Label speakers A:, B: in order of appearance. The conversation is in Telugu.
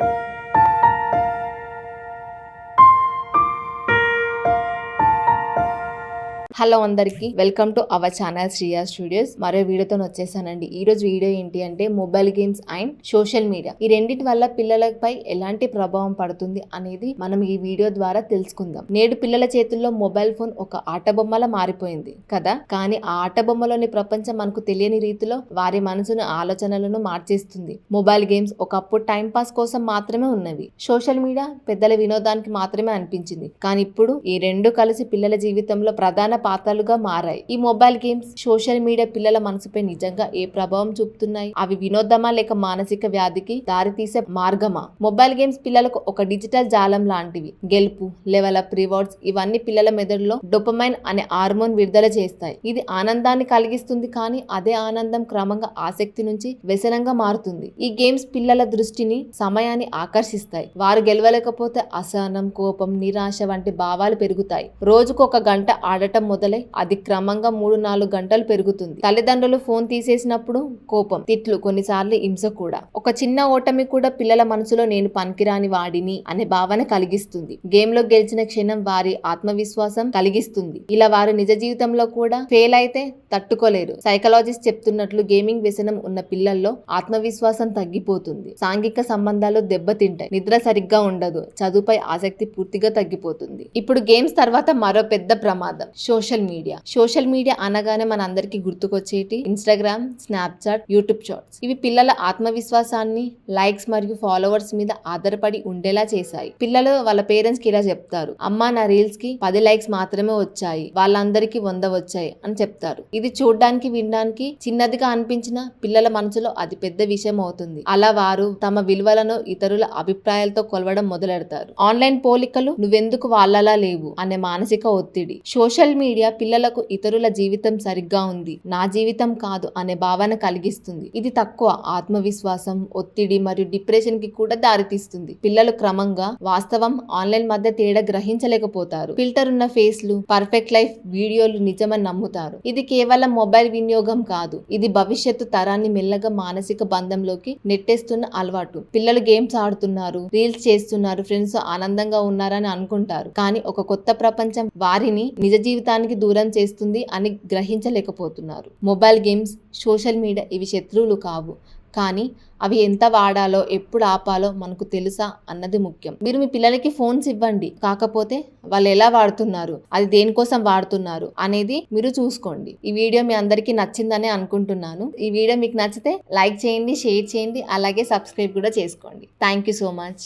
A: thank you హలో అందరికి welcome to our channel Sriya studios. మరో వీడియోతో వచ్చేసానండి. ఈ రోజు వీడియో ఏంటి అంటే mobile games and social media. ఈ రెండింటి వల్ల పిల్లలపై ఎలాంటి ప్రభావం పడుతుంది అనేది మనం ఈ వీడియో ద్వారా తెలుసుకుందాం. నేడు పిల్లల చేతుల్లో మొబైల్ ఫోన్ ఒక ఆట బొమ్మలా మారిపోయింది కదా? కానీ ఆ ఆట బొమ్మలోని ప్రపంచం మనకు తెలియని రీతిలో వారి మనసును ఆలోచనలను మార్చేస్తుంది. మొబైల్ గేమ్స్ ఒకప్పుడు టైం పాస్ కోసం మాత్రమే ఉన్నవి. సోషల్ మీడియా పెద్దల వినోదానికి మాత్రమే అనిపించింది. కానీ ఇప్పుడు ఈ రెండు కలిసి పిల్లల జీవితంలో ప్రధాన పాత్రలుగా మారాయి. ఈ మొబైల్ గేమ్స్ సోషల్ మీడియా పిల్లల మనసుపై నిజంగా ఏ ప్రభావం చూపుతున్నాయి? అవి వినోదమా లేక మానసిక వ్యాధికి దారితీసే మార్గమా? మొబైల్ గేమ్స్ పిల్లలకు ఒక డిజిటల్ జాలం లాంటివి. గెలుపు లెవెల్ అప్ రివార్డ్స్ ఇవన్నీ పిల్లల మెదడులో డొపమైన్ అనే హార్మోన్ విడుదల చేస్తాయి. ఇది ఆనందాన్ని కలిగిస్తుంది కానీ అదే ఆనందం క్రమంగా ఆసక్తి నుంచి వ్యసనంగా మారుతుంది. ఈ గేమ్స్ పిల్లల దృష్టిని సమయాన్ని ఆకర్షిస్తాయి. వారు గెలవలేకపోతే అసహనం కోపం నిరాశ వంటి భావాలు పెరుగుతాయి. రోజుకు ఒక గంట ఆడటం మొదలై అది క్రమంగా మూడు నాలుగు గంటలు పెరుగుతుంది. తల్లిదండ్రులు ఫోన్ తీసేసినప్పుడు కోపం తిట్లు కొన్నిసార్లు హింస కూడా. ఒక చిన్న ఓటమి కూడా పిల్లల మనసులో నేను పనికిరాని వాడిని అనే భావన కలిగిస్తుంది. గేమ్లో గెలిచిన క్షణం వారి ఆత్మవిశ్వాసం కలిగిస్తుంది. ఇలా వారు నిజ జీవితంలో కూడా ఫెయిల్ అయితే తట్టుకోలేరు. సైకలాజిస్ట్ చెప్తున్నట్లు గేమింగ్ వ్యసనం ఉన్న పిల్లల్లో ఆత్మవిశ్వాసం తగ్గిపోతుంది. సాంఘిక సంబంధాలు దెబ్బతింటాయి. నిద్ర సరిగ్గా ఉండదు. చదువుపై ఆసక్తి పూర్తిగా తగ్గిపోతుంది. ఇప్పుడు గేమ్స్ తర్వాత మరో పెద్ద ప్రమాదం. Social media. సోషల్ మీడియా అనగానే మన అందరికీ గుర్తుకొచ్చేటి ఇన్స్టాగ్రామ్ స్నాప్చాట్ యూట్యూబ్ షార్ట్స్ ఇవి పిల్లల ఆత్మవిశ్వాసాన్ని లైక్స్ మరియు ఫాలోవర్స్ మీద ఆధారపడి ఉండేలా చేశాయి. పిల్లలు వాళ్ళ పేరెంట్స్కి ఇలా చెప్తారు అమ్మ నా రీల్స్కి పది లైక్స్ మాత్రమే వచ్చాయి వాళ్ళందరికీ వంద వచ్చాయి అని చెప్తారు. ఇది చూడడానికి వినడానికి చిన్నదిగా అనిపించిన పిల్లల మనసులో అది పెద్ద విషయం అవుతుంది. అలా వారు తమ విలువలను ఇతరుల అభిప్రాయాలతో కొలవడం మొదలెడతారు. ఆన్లైన్ పోలికలు నువ్వెందుకు వాళ్ళలా లేవు అనే మానసిక ఒత్తిడి. సోషల్ మీడియా పిల్లలకు ఇతరుల జీవితం సరిగ్గా ఉంది. నా జీవితం కాదు అనే భావన కలిగిస్తుంది. ఇది తక్కువ ఆత్మవిశ్వాసం ఒత్తిడి మరియు డిప్రెషన్కి కూడా దారితీస్తుంది. పిల్లలు క్రమంగా వాస్తవం ఆన్లైన్ మధ్య తేడా గ్రహించలేకపోతారు. ఫిల్టర్ ఉన్న ఫేస్లు పర్ఫెక్ట్ లైఫ్ వీడియోలు నిజమని నమ్ముతారు. ఇది కేవలం మొబైల్ వినియోగం కాదు. ఇది భవిష్యత్తు తరాన్ని మెల్లగా మానసిక బంధంలోకి నెట్టేస్తున్న అలవాటు. పిల్లలు గేమ్స్ ఆడుతున్నారు రీల్స్ చేస్తున్నారు ఫ్రెండ్స్ ఆనందంగా ఉన్నారని అనుకుంటారు. కానీ ఒక కొత్త ప్రపంచం వారిని నిజ జీవితానికి దూరం చేస్తుంది అని గ్రహించలేకపోతున్నారు. మొబైల్ గేమ్స్ సోషల్ మీడియా ఇవి శత్రువులు కావు. కానీ అవి ఎంత వాడాలో ఎప్పుడు ఆపాలో మనకు తెలుసా అన్నది ముఖ్యం. మీరు మీ పిల్లలకి ఫోన్స్ ఇవ్వండి. కాకపోతే వాళ్ళు ఎలా వాడుతున్నారు? అది దేనికోసం వాడుతున్నారు? అనేది మీరు చూసుకోండి. ఈ వీడియో మీ అందరికీ నచ్చిందని అనుకుంటున్నాను. ఈ వీడియో మీకు నచ్చితే లైక్ చేయండి షేర్ చేయండి అలాగే సబ్స్క్రైబ్ కూడా చేసుకోండి. Thank you so much.